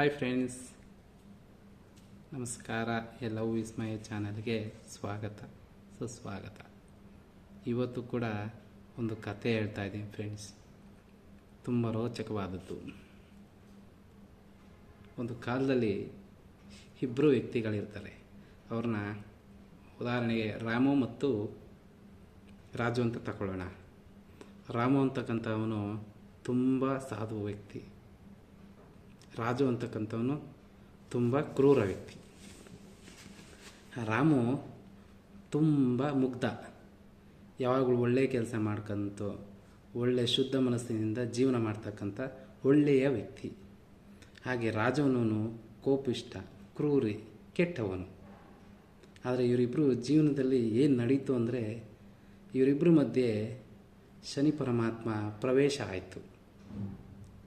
Hi friends ನಮಸ್ಕಾರ. ಎಲ್ಲವೂ ವಿಸ್ಮಯ ಚಾನಲ್ಗೆ ಸ್ವಾಗತ. ಸುಸ್ವಾಗತ. ಇವತ್ತು ಕೂಡ ಒಂದು ಕತೆ ಹೇಳ್ತಾ ಇದ್ದೀನಿ ಫ್ರೆಂಡ್ಸ್ ತುಂಬ ರೋಚಕವಾದದ್ದು. ಒಂದು ಕಾಲದಲ್ಲಿ ಇಬ್ಬರು ವ್ಯಕ್ತಿಗಳಿರ್ತಾರೆ. ಅವ್ರನ್ನ ಉದಾಹರಣೆಗೆ ರಾಮು ಮತ್ತು ರಾಜು ಅಂತ ತಗೊಳ್ಳೋಣ ರಾಮು ಅಂತಕ್ಕಂಥವನು ತುಂಬ ಸಾಧು ವ್ಯಕ್ತಿ. ರಾಜು ಅಂತಕ್ಕಂಥವನು ತುಂಬ ಕ್ರೂರ ವ್ಯಕ್ತಿ. ರಾಮು ತುಂಬ ಮುಗ್ಧ. ಯಾವಾಗಲೂ ಒಳ್ಳೆಯ ಕೆಲಸ ಮಾಡ್ಕಂತು ಒಳ್ಳೆಯ ಶುದ್ಧ ಮನಸ್ಸಿನಿಂದ ಜೀವನ ಮಾಡ್ತಕ್ಕಂಥ ಒಳ್ಳೆಯ ವ್ಯಕ್ತಿ. ಹಾಗೆ ರಾಜವನು ಕೋಪಿಷ್ಟ, ಕ್ರೂರಿ, ಕೆಟ್ಟವನು. ಆದರೆ ಇವರಿಬ್ಬರು ಜೀವನದಲ್ಲಿ ಏನು ನಡೀತು ಅಂದರೆ ಇವರಿಬ್ಬರ ಮಧ್ಯೆ ಶನಿ ಪರಮಾತ್ಮ ಪ್ರವೇಶ ಆಯಿತು.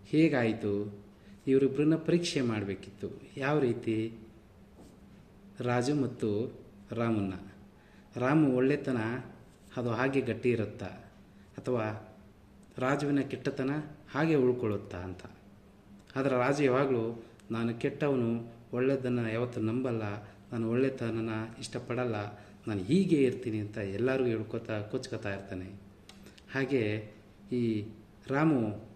ಹೇಗಾಯಿತು? ಇವರಿಬ್ಬರನ್ನ ಪರೀಕ್ಷೆ ಮಾಡಬೇಕಿತ್ತು. ಯಾವ ರೀತಿ? ರಾಜು ಮತ್ತು ರಾಮನ್ನ. ರಾಮು ಒಳ್ಳೆತನ, ಅದು ಹಾಗೆ ಗಟ್ಟಿ ಇರುತ್ತಾ. ಅಥವಾ ರಾಜುವಿನ ಕೆಟ್ಟತನ ಹಾಗೆ ಉಳ್ಕೊಳ್ಳುತ್ತಾ ಅಂತ. ಆದರೆ ರಾಜು ಯಾವಾಗಲೂ, ನಾನು ಕೆಟ್ಟವನು ಒಳ್ಳೆಯದನ್ನು ಯಾವತ್ತೂ ನಂಬಲ್ಲ, ನಾನು ಒಳ್ಳೆತನನ ಇಷ್ಟಪಡಲ್ಲ, ನಾನು ಹೀಗೆ ಇರ್ತೀನಿ ಅಂತ ಎಲ್ಲರಿಗೂ ಹೇಳ್ಕೊತಾ, ಕೊಚ್ಕೊತಾ ಇರ್ತಾನೆ. ಹಾಗೆ ಈ ರಾಮು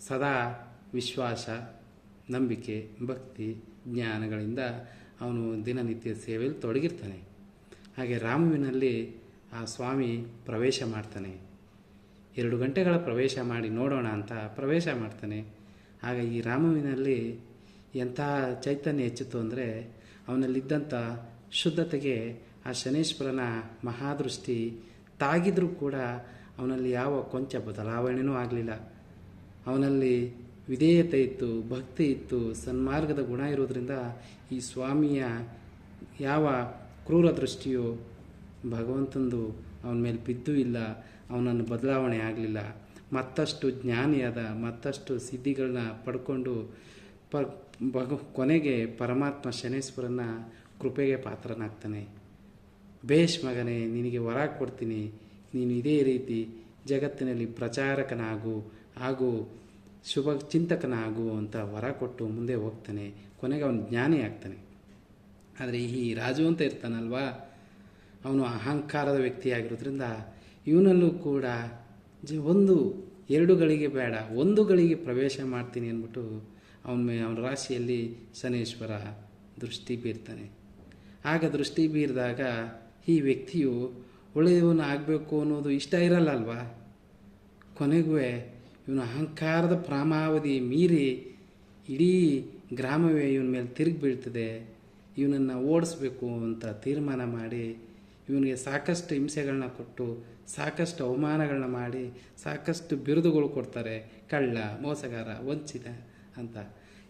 ಸದಾ ವಿಶ್ವಾಸ ನಂಬಿಕೆ, ಭಕ್ತಿ, ಜ್ಞಾನಗಳಿಂದ ಅವನು ದಿನನಿತ್ಯ ಸೇವೆಯಲ್ಲಿ ತೊಡಗಿರ್ತಾನೆ. ಹಾಗೆ ರಾಮುವಿನಲ್ಲಿ ಆ ಸ್ವಾಮಿ ಪ್ರವೇಶ ಮಾಡ್ತಾನೆ. ಎರಡು ಗಂಟೆಗಳ ಪ್ರವೇಶ ಮಾಡಿ ನೋಡೋಣ ಅಂತ ಪ್ರವೇಶ ಮಾಡ್ತಾನೆ. ಆಗ ಈ ರಾಮುವಿನಲ್ಲಿ ಎಂಥ ಚೈತನ್ಯ ಹೆಚ್ಚಿತು ಅಂದರೆ ಅವನಲ್ಲಿದ್ದಂಥ ಶುದ್ಧತೆಗೆ ಆ ಶನೇಶ್ವರನ ಮಹಾದೃಷ್ಟಿ ತಾಗಿದ್ರೂ ಕೂಡ ಅವನಲ್ಲಿ ಯಾವ ಕೊಂಚ ಬದಲಾವಣೆಯೂ ಆಗಲಿಲ್ಲ. ಅವನಲ್ಲಿ ವಿಧೇಯತೆ ಇತ್ತು, ಭಕ್ತಿ ಇತ್ತು, ಸನ್ಮಾರ್ಗದ ಗುಣ ಇರೋದ್ರಿಂದ ಈ ಸ್ವಾಮಿಯ ಯಾವ ಕ್ರೂರ ದೃಷ್ಟಿಯು ಭಗವಂತಂದು ಅವನ ಮೇಲೆ ಬಿದ್ದು ಇಲ್ಲ, ಅವನನ್ನು ಬದಲಾವಣೆ ಆಗಲಿಲ್ಲ. ಮತ್ತಷ್ಟು ಜ್ಞಾನಿಯಾದ ಮತ್ತಷ್ಟು ಸಿದ್ಧಿಗಳನ್ನ ಪಡ್ಕೊಂಡು ಪ, ಭಗ, ಕೊನೆಗೆ ಪರಮಾತ್ಮ ಶನೇಶ್ವರನ ಕೃಪೆಗೆ ಪಾತ್ರನಾಗ್ತಾನೆ. ಬೇಷ್ ಮಗನೇ, ನಿನಗೆ ವರ ಕೊಡ್ತೀನಿ. ನೀನು ಇದೇ ರೀತಿ ಜಗತ್ತಿನಲ್ಲಿ ಪ್ರಚಾರಕನಾಗು ಹಾಗೂ ಶುಭ ಚಿಂತಕನ ಆಗುವಂಥ ವರ ಕೊಟ್ಟು ಮುಂದೆ ಹೋಗ್ತಾನೆ. ಕೊನೆಗೆ ಅವನು ಜ್ಞಾನಿ ಆಗ್ತಾನೆ. ಆದರೆ ಈ ರಾಜು ಅಂತ ಇರ್ತಾನಲ್ವಾ? ಅವನು ಅಹಂಕಾರದ ವ್ಯಕ್ತಿಯಾಗಿರೋದ್ರಿಂದ ಇವನಲ್ಲೂ ಕೂಡ ಜ ಒಂದು, ಎರಡು ಗಳಿಗೆ ಬೇಡ, ಒಂದು ಗಳಿಗೆ ಪ್ರವೇಶ ಮಾಡ್ತೀನಿ ಅಂದ್ಬಿಟ್ಟು ಅವನ ಅವನ ರಾಶಿಯಲ್ಲಿ ಶನೇಶ್ವರ ದೃಷ್ಟಿ ಬೀರ್ತಾನೆ. ಆಗ ದೃಷ್ಟಿ ಬೀರಿದಾಗ ಈ ವ್ಯಕ್ತಿಯು ಒಳ್ಳೆಯವನು ಆಗಬೇಕು ಅನ್ನೋದು ಇಷ್ಟ ಇರಲ್ಲ ಅಲ್ವಾ? ಕೊನೆಗೂ ಇವನು ಅಹಂಕಾರದ ಪ್ರಾಮಾವಧಿ ಮೀರಿ ಇಡೀ ಗ್ರಾಮವೇ ಇವನ ಮೇಲೆ ತಿರುಗಿ ಬೀಳ್ತದೆ. ಇವನನ್ನು ಓಡಿಸ್ಬೇಕು ಅಂತ ತೀರ್ಮಾನ ಮಾಡಿ, ಇವನಿಗೆ ಸಾಕಷ್ಟು ಹಿಂಸೆಗಳನ್ನ ಕೊಟ್ಟು, ಸಾಕಷ್ಟು ಅವಮಾನಗಳನ್ನ ಮಾಡಿ, ಸಾಕಷ್ಟು ಬಿರುದುಗಳು ಕೊಡ್ತಾರೆ. ಕಳ್ಳ, ಮೋಸಗಾರ, ವಂಚಿತ ಅಂತ.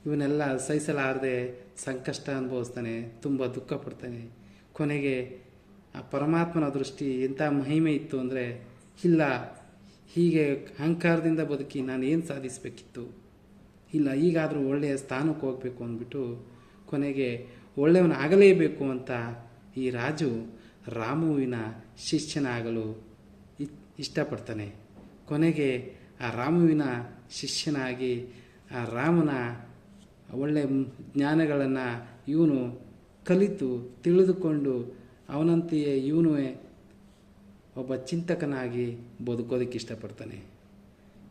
ಇವನ್ನೆಲ್ಲ ಸಹಿಸಲಾರದೆ ಸಂಕಷ್ಟ ಅನುಭವಿಸ್ತಾನೆ, ತುಂಬ ದುಃಖ ಪಡ್ತಾನೆ. ಕೊನೆಗೆ ಆ ಪರಮಾತ್ಮನ ದೃಷ್ಟಿ ಎಂಥ ಮಹಿಮೆ ಇತ್ತು ಅಂದರೆ, ಇಲ್ಲ ಹೀಗೆ ಅಹಂಕಾರದಿಂದ ಬದುಕಿ ನಾನು ಏನು ಸಾಧಿಸಬೇಕಿತ್ತು? ಇಲ್ಲ, ಈಗಾದರೂ ಒಳ್ಳೆಯ ಸ್ಥಾನಕ್ಕೆ ಹೋಗಬೇಕು ಅಂದ್ಬಿಟ್ಟು ಕೊನೆಗೆ ಒಳ್ಳೆಯವನು ಆಗಲೇಬೇಕು ಅಂತ ಈ ರಾಜು ರಾಮುವಿನ ಶಿಷ್ಯನಾಗಲು ಇಷ್ಟಪಡ್ತಾನೆ. ಕೊನೆಗೆ ಆ ರಾಮುವಿನ ಶಿಷ್ಯನಾಗಿ ಆ ರಾಮನ ಒಳ್ಳೆಯ ಜ್ಞಾನಗಳನ್ನು ಇವನು ಕಲಿತು ತಿಳಿದುಕೊಂಡು ಅವನಂತೆಯೇ ಇವನು ಒಬ್ಬ ಚಿಂತಕನಾಗಿ ಬದುಕೋದಕ್ಕೆ ಇಷ್ಟಪಡ್ತಾನೆ.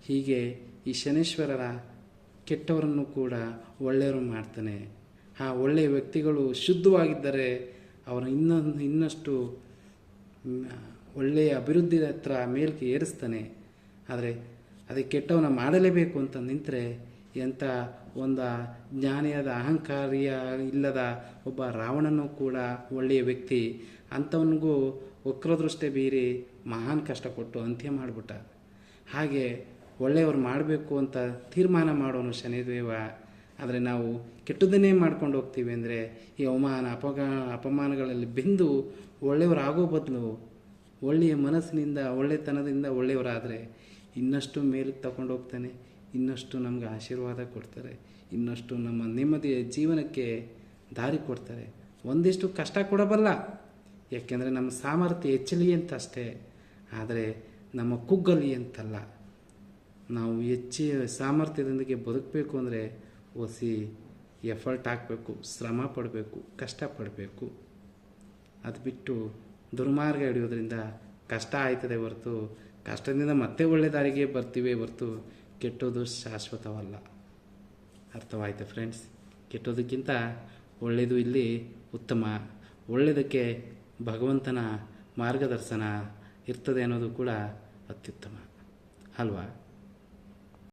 ಹೀಗೆ ಈ ಶನೇಶ್ವರರ ಕೆಟ್ಟವರನ್ನು ಕೂಡ ಒಳ್ಳೆಯವರು ಮಾಡ್ತಾನೆ. ಆ ಒಳ್ಳೆಯ ವ್ಯಕ್ತಿಗಳು ಶುದ್ಧವಾಗಿದ್ದರೆ ಅವರ ಇನ್ನೊಂದು, ಇನ್ನಷ್ಟು ಒಳ್ಳೆಯ ಅಭಿವೃದ್ಧಿ ಹತ್ರ ಮೇಲ್ಕೆ ಏರಿಸ್ತಾನೆ. ಆದರೆ ಅದಕ್ಕೆ ಕೆಟ್ಟವನ ಮಾಡಲೇಬೇಕು ಅಂತ ನಿಂತರೆ ಎಂಥ ಒಂದು ಜ್ಞಾನಿಯಾದ, ಅಹಂಕಾರಿಯ, ಇಲ್ಲದ ಒಬ್ಬ ರಾವಣನೂ ಕೂಡ ಒಳ್ಳೆಯ ವ್ಯಕ್ತಿ. ಅಂಥವನಿಗೂ ವಕ್ರದೃಷ್ಟಿ ಬೀರಿ ಮಹಾನ್ ಕಷ್ಟಪಟ್ಟು ಅಂತ್ಯ ಮಾಡಿಬಿಟ್ಟ. ಹಾಗೆ ಒಳ್ಳೆಯವ್ರು ಮಾಡಬೇಕು ಅಂತ ತೀರ್ಮಾನ ಮಾಡೋನು ಶನಿದೇವ. ಆದರೆ ನಾವು ಕೆಟ್ಟದನ್ನೇ ಮಾಡ್ಕೊಂಡು ಹೋಗ್ತೀವಿ ಅಂದರೆ ಈ ಅವಮಾನ, ಅಪಗ, ಅಪಮಾನಗಳಲ್ಲಿ ಬೆಂದು ಒಳ್ಳೆಯವರಾಗೋ ಬದಲು ಒಳ್ಳೆಯ ಮನಸ್ಸಿನಿಂದ, ಒಳ್ಳೆತನದಿಂದ ಒಳ್ಳೆಯವರಾದರೆ ಇನ್ನಷ್ಟು ಮೇಲಕ್ಕೆ ತಗೊಂಡು ಹೋಗ್ತಾನೆ, ಇನ್ನಷ್ಟು ನಮಗೆ ಆಶೀರ್ವಾದ ಕೊಡ್ತಾರೆ, ಇನ್ನಷ್ಟು ನಮ್ಮ ನೆಮ್ಮದಿಯ ಜೀವನಕ್ಕೆ ದಾರಿ ಕೊಡ್ತಾರೆ. ಒಂದಿಷ್ಟು ಕಷ್ಟ ಕೊಡಬಲ್ಲ ಯಾಕೆಂದರೆ ನಮ್ಮ ಸಾಮರ್ಥ್ಯ ಹೆಚ್ಚಲಿ ಅಂತ ಅಷ್ಟೇ. ಆದರೆ ನಮ್ಮ ಕುಗ್ಗಲಿ ಅಂತಲ್ಲ. ನಾವು ಹೆಚ್ಚಿ ಸಾಮರ್ಥ್ಯದೊಂದಿಗೆ ಬದುಕಬೇಕು ಅಂದರೆ ಒಸಿ ಎಫರ್ಟ್ ಹಾಕಬೇಕು, ಶ್ರಮ ಪಡಬೇಕು ಕಷ್ಟಪಡಬೇಕು ಅದು ಬಿಟ್ಟು ದುರ್ಮಾರ್ಗ ಹಿಡಿಯೋದ್ರಿಂದ ಕಷ್ಟ ಆಯ್ತದೆ ಹೊರತು ಕಷ್ಟದಿಂದ ಮತ್ತೆ ಒಳ್ಳೆ ದಾರಿಗೆ ಬರ್ತೀವಿ ಹೊರತು ಕೆಟ್ಟೋದು ಶಾಶ್ವತವಲ್ಲ. ಅರ್ಥವಾಯಿತು ಫ್ರೆಂಡ್ಸ್ ಕೆಟ್ಟೋದಕ್ಕಿಂತ ಒಳ್ಳೆಯದು ಇಲ್ಲಿ ಉತ್ತಮ. ಒಳ್ಳೆಯದಕ್ಕೆ ಭಗವಂತನ ಮಾರ್ಗದರ್ಶನ ಇರ್ತದೆ ಅನ್ನೋದು ಕೂಡ ಅತ್ಯುತ್ತಮ. ಅಲ್ವಾ?